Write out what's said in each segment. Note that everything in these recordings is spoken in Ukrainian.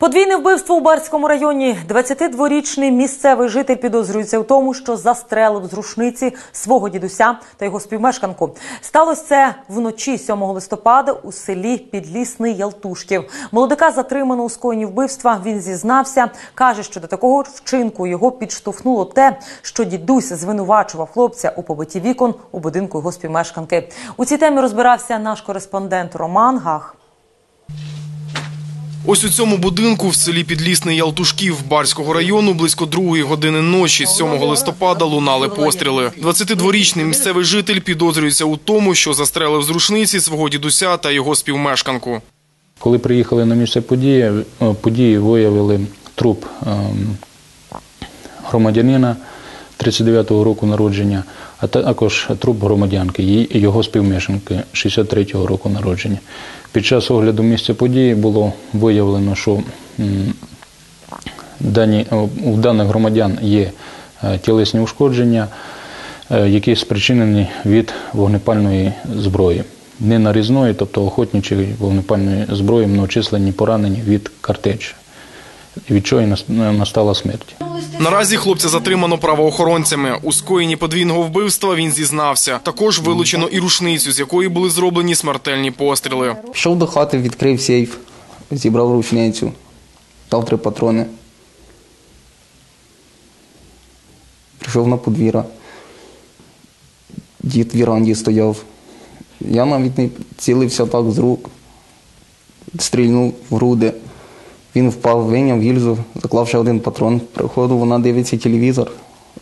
Подвійне вбивство у Барському районі. 22-річний місцевий житель підозрюється в тому, що застрелив з рушниці свого дідуся та його співмешканку. Сталося це вночі 7 листопада у селі Підлісний Ялтушків. Молодика затримано у скоєнні вбивства. Він зізнався, каже, що до такого вчинку його підштовхнуло те, що дідусь звинувачував хлопця у побитті вікон у будинку його співмешканки. У цій темі розбирався наш кореспондент Роман Гах. Ось у цьому будинку в селі Підлісний Ялтушків Барського району близько другої години ночі 7 листопада лунали постріли. 22-річний місцевий житель підозрюється у тому, що застрелив з рушниці свого дідуся та його співмешканку. Коли приїхали на місце події, події виявили труп ем, громадянина 39-го року народження, а також труп громадянки і його співмешканки 63-го року народження. Під час огляду місця події було виявлено, що дані, у даних громадян є е, тілесні ушкодження, е, які спричинені від вогнепальної зброї. Не нарізної, тобто охотничої вогнепальної зброї, многочисленні поранені від картечі, від чого і настала смерть. Наразі хлопця затримано правоохоронцями. У скоєнні подвійного вбивства він зізнався. Також вилучено і рушницю, з якої були зроблені смертельні постріли. Пішов до хати, відкрив сейф, зібрав рушницю, дав три патрони. Прийшов на подвір'я. Дід в віранді стояв. Я навіть не цілився так з рук, стрільнув в груди. Він впав, вийняв гільзу, заклав ще один патрон. Приходу, вона дивиться телевізор,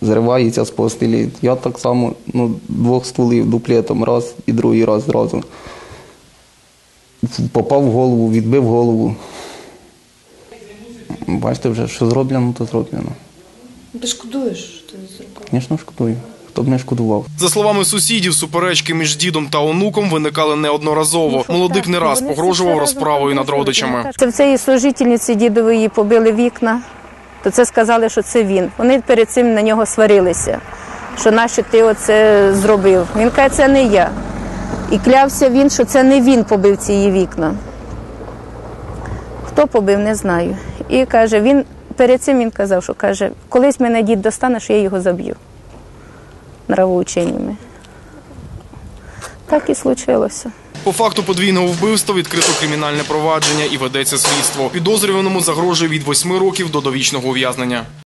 зривається з постелі. Я так само ну, двох стволів дуплетом, раз і другий раз зразу попав в голову, відбив голову. Бачите, вже що зроблено, то зроблено. Ти шкодуєш, що ти зробив? Звісно, шкодую. Хто б не шкодував. За словами сусідів, суперечки між дідом та онуком виникали неодноразово. Молодик не раз погрожував розправою над родичами. Це в цієї служительниці дідової побили вікна, то це сказали, що це він. Вони перед цим на нього сварилися, що нащо ти оце зробив. Він каже, це не я. І клявся він, що це не він побив ці її вікна. Хто побив, не знаю. І каже, він перед цим він казав, що каже, колись мене дід достане, що я його заб'ю нравоученнями. Так і случилося. По факту подвійного вбивства відкрито кримінальне провадження і ведеться слідство. Підозрюваному загрожує від 8 років до довічного ув'язнення.